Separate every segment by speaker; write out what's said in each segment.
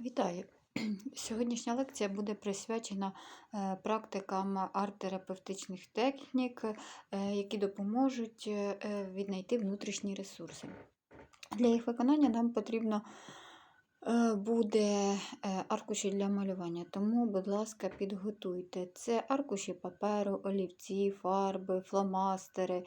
Speaker 1: Вітаю! Сьогоднішня лекція буде присвячена е, практикам арт-терапевтичних технік, е, які допоможуть е, віднайти внутрішні ресурси. Для їх виконання нам потрібно буде е, аркуші для малювання, тому, будь ласка, підготуйте. Це аркуші паперу, олівці, фарби, фломастери,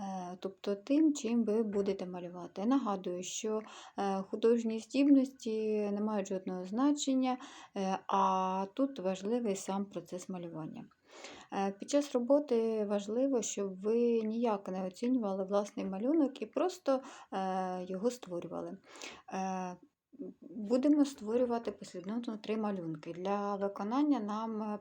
Speaker 1: е, тобто тим, чим ви будете малювати. Нагадую, що е, художні здібності не мають жодного значення, е, а тут важливий сам процес малювання. Е, Під час роботи важливо, щоб ви ніяк не оцінювали власний малюнок і просто е, його створювали. Е, Будемо створювати послідовно три малюнки. Для виконання нам е,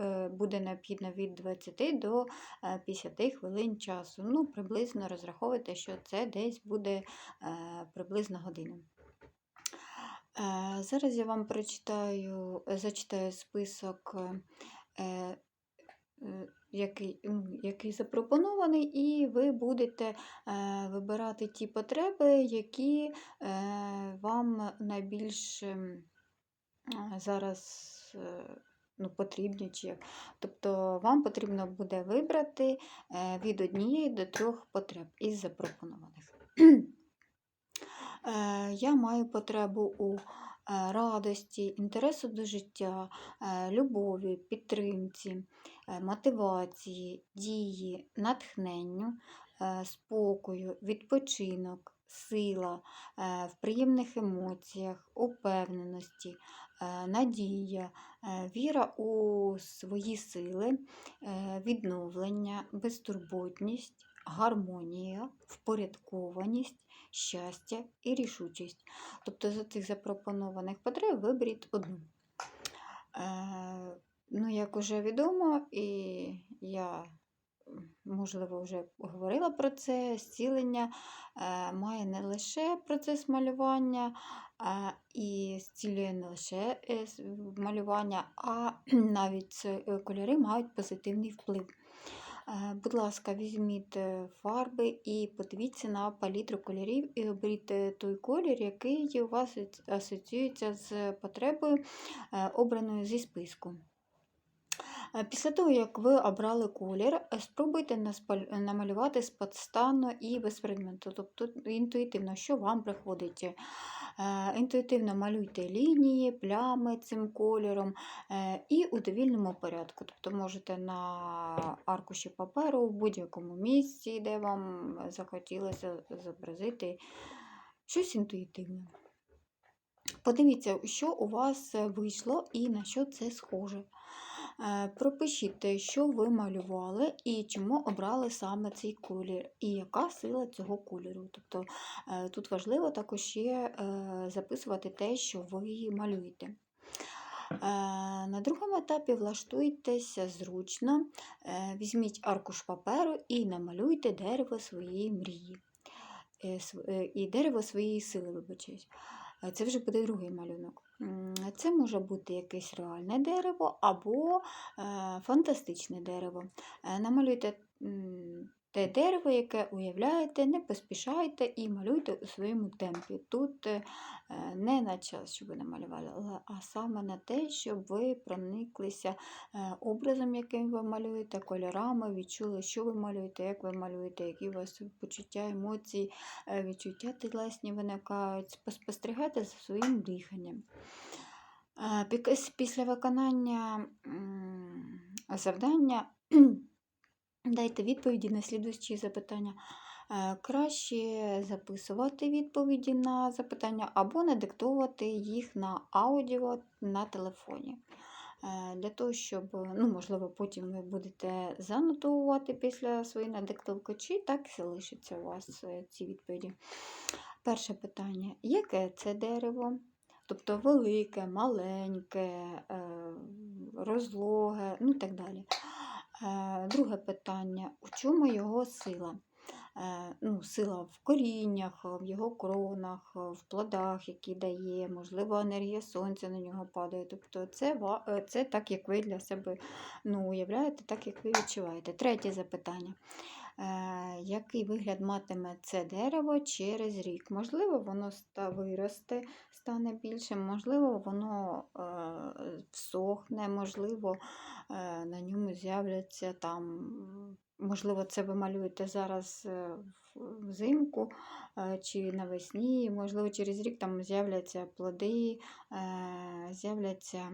Speaker 1: е, буде необхідно від 20 до е, 50 хвилин часу. Ну, приблизно розраховуйте, що це десь буде е, приблизно година. Е, Зараз я вам прочитаю, зачитаю список, е, е, який, який запропонований, і ви будете е, вибирати ті потреби, які е, вам найбільш ем, зараз е, ну, потрібні. Чи як. Тобто вам потрібно буде вибрати е, від однієї до трьох потреб із запропонованих. Е, Я маю потребу у е, радості, інтересу до життя, е, любові, підтримці, мотивації, дії, натхненню, е, спокою, відпочинок, сила, е, в приємних емоціях, упевненості, е, надія, е, віра у свої сили, е, відновлення, безтурботність, гармонія, впорядкованість, щастя і рішучість. Тобто з цих запропонованих потреб виберіть одну. Ну, як уже відомо, і я, можливо, вже говорила про це, зцілення е, має не лише процес малювання, і зцілює не лише е, малювання, а навіть е, кольори мають позитивний вплив. Будь ласка, візьміть фарби і подивіться на палітру кольорів і оберіть той колір, який у вас асоціюється з потребою, обраною зі списку. Е, Після того, як ви обрали колір, е, спробуйте намалювати спонтанно і без фрагменту, тобто інтуїтивно, що вам приходить. Е, Інтуїтивно малюйте лінії, плями цим кольором е, і у довільному порядку. Тобто можете на аркуші паперу в будь-якому місці, де вам захотілося зобразити щось інтуїтивне. Подивіться, що у вас е, вийшло і на що це схоже. Е, Пропишіть, що ви малювали і чому обрали саме цей колір, і яка сила цього кольору. Тобто е, тут важливо також ще записувати те, що ви малюєте. Е, На другому етапі влаштуйтеся зручно, візьміть аркуш паперу і намалюйте дерево своєї мрії. І дерево своєї сили, вибачаюсь. Це вже буде другий малюнок. Це може бути якесь реальне дерево або е, фантастичне дерево. Е, Намалюйте те дерево, яке уявляєте, не поспішайте і малюйте у своєму темпі. Тут е, не на час, щоб ви намалювали, а саме на те, щоб ви прониклися е, образом, яким ви малюєте, кольорами, відчули, що ви малюєте, як ви малюєте, які у вас почуття, емоції, е, відчуття тілесні виникають. Спостерігайте за своїм диханням. Після виконання завдання дайте відповіді на слідуючі запитання. Е, Краще записувати відповіді на запитання або надиктовувати їх на аудіо на телефоні. Е, Для того, щоб, ну, можливо, потім ви будете занотовувати після своєї надиктовки, чи так і залишиться у вас е, ці відповіді. Перше питання: яке це дерево? Тобто велике, маленьке, розлоге, ну і так далі. Е, Друге питання: у чому його сила? Е, Ну, сила в коріннях, в його кронах, в плодах, які дає, можливо, енергія сонця на нього падає. Тобто це, е, це так, як ви для себе ну, уявляєте, так, як ви відчуваєте. Третє запитання. Е, Який вигляд матиме це дерево через рік? Можливо, воно виросте, стане більшим, можливо, воно е, всохне, можливо, е, на ньому з'являться там, можливо, це ви малюєте зараз е, взимку е, чи навесні, можливо, через рік там з'являться плоди, е, з'являться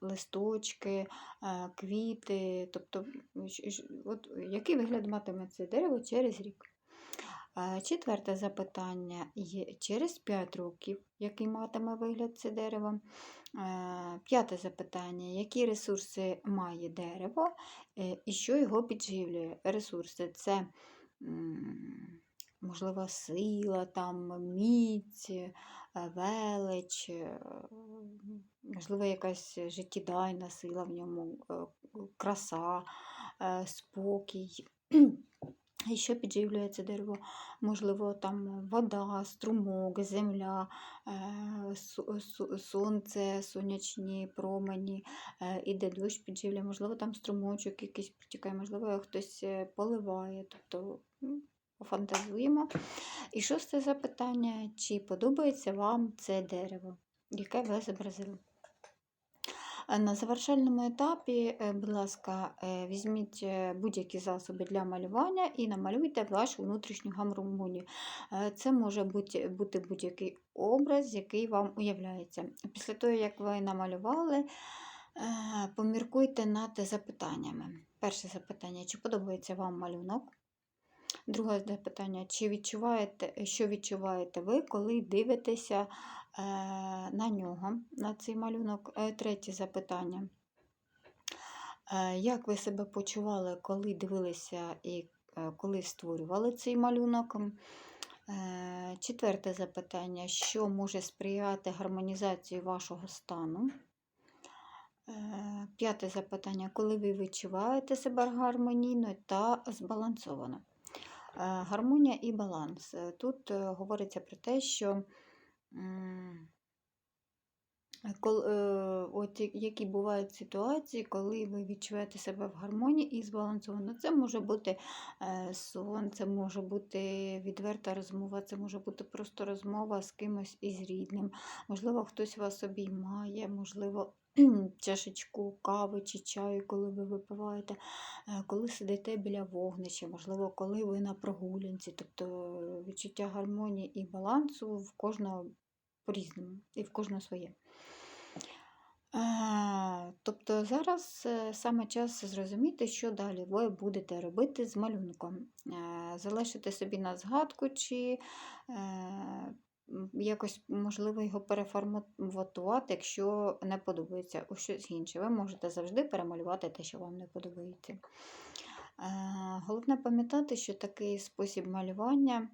Speaker 1: листочки, квіти. Тобто, от який вигляд матиме це дерево через рік? Четверте запитання є через 5 років, який матиме вигляд це дерево. П'яте запитання: які ресурси має дерево е, і що його підживлює? Ресурси це, можливо, сила, там, міць, е, велич, е, можливо, якась життєдайна сила в ньому, краса, спокій. І що підживлює це дерево? Можливо, там вода, струмок, земля, е, сонце, сонячні промені, е, іде дощ підживлює, можливо, там струмочок якийсь протікає, можливо, хтось е, поливає. Тобто пофантазуємо. І шосте запитання: чи подобається вам це дерево, яке ви зобразили? На завершальному етапі, е, будь ласка, е, візьміть е, будь-які засоби для малювання і намалюйте вашу внутрішню гармонію. Це може бути, бути будь-який образ, який вам уявляється. Після того, як ви намалювали, поміркуйте над запитаннями. Перше запитання: чи подобається вам малюнок? Друге запитання: чи відчуваєте, що відчуваєте ви, коли дивитеся на нього, на цей малюнок? Е, Третє запитання. Е, Як ви себе почували, коли дивилися і е, коли створювали цей малюнок? Е, Четверте запитання: що може сприяти гармонізації вашого стану? Е, П'яте запитання: коли ви відчуваєте себе гармонійно та збалансовано? Е, Гармонія і баланс. Е, Тут е, говориться про те, що 嗯。От які бувають ситуації, коли ви відчуваєте себе в гармонії і збалансовано. Це може бути е, сон, це може бути відверта розмова, це може бути просто розмова з кимось із рідним. Можливо, хтось вас обіймає, можливо, чашечку кави чи чаю, коли ви випиваєте, е, коли сидите біля вогнища, можливо, коли ви на прогулянці. Тобто е, відчуття гармонії і балансу в кожного по-різному і в кожного своє. Тобто зараз е, саме час зрозуміти, що далі ви будете робити з малюнком. Е, Залишити собі на згадку, чи е, якось можливо його переформатувати, якщо не подобається у щось інше. Ви можете завжди перемалювати те, що вам не подобається. Головне пам'ятати, що такий спосіб малювання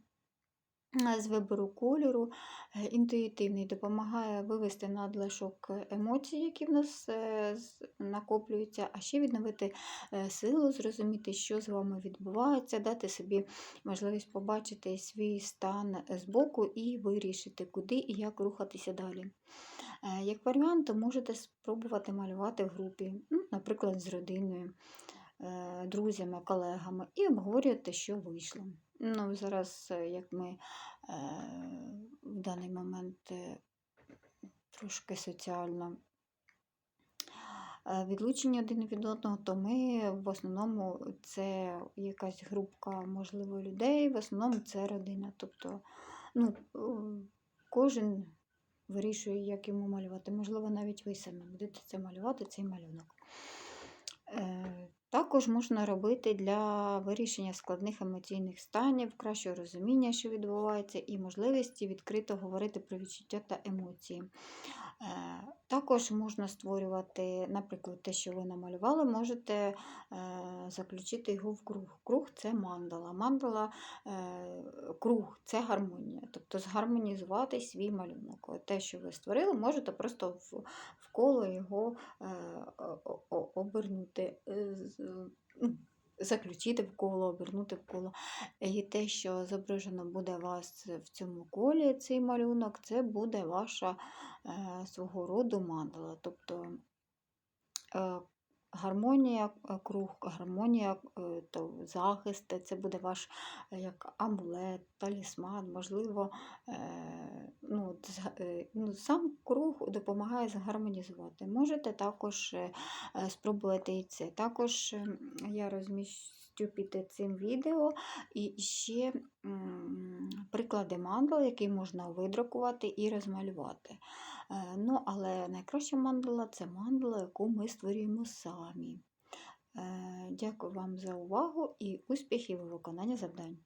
Speaker 1: з вибору кольору е, інтуїтивний, допомагає вивести надлишок емоцій, які в нас е, накоплюються, а ще відновити е, силу, зрозуміти, що з вами відбувається, дати собі можливість побачити свій стан збоку і вирішити, куди і як рухатися далі. Е, Як варіант, можете спробувати малювати в групі, ну, наприклад, з родиною, е, друзями, колегами, і обговорювати, що вийшло. Ну, зараз, е, як ми е, в даний момент е, трошки соціально е, відлучені один від одного, то ми в основному це якась групка, можливо, людей, в основному це родина. Тобто, ну, е, кожен вирішує, як йому малювати. Можливо, навіть ви самі будете це малювати, цей малюнок. Також можна робити для вирішення складних емоційних станів, кращого розуміння, що відбувається, і можливості відкрито говорити про відчуття та емоції. Е, Також можна створювати, наприклад, те, що ви намалювали, можете е, заключити його в круг. Круг це мандала. Мандала е, круг це гармонія. Тобто згармонізувати свій малюнок. Те, що ви створили, можете просто в, коло його е, обернути. е, ну, Заключити в коло, обернути в коло. І те, що зображено буде вас в цьому колі, цей малюнок, це буде ваша е, свого роду мандала. Тобто е, гармонія е, круг, гармонія е, то захист, це буде ваш е, як амулет, талісман, можливо, е, ну, е, ну, сам круг допомагає згармонізувати. Можете також е, е, спробувати і це. Також я розміщу під цим відео і ще приклади мандал, які можна видрукувати і розмалювати. Е, Ну, але найкраща мандала це мандала, яку ми створюємо самі. Е, Дякую вам за увагу і успіхів у виконанні завдань.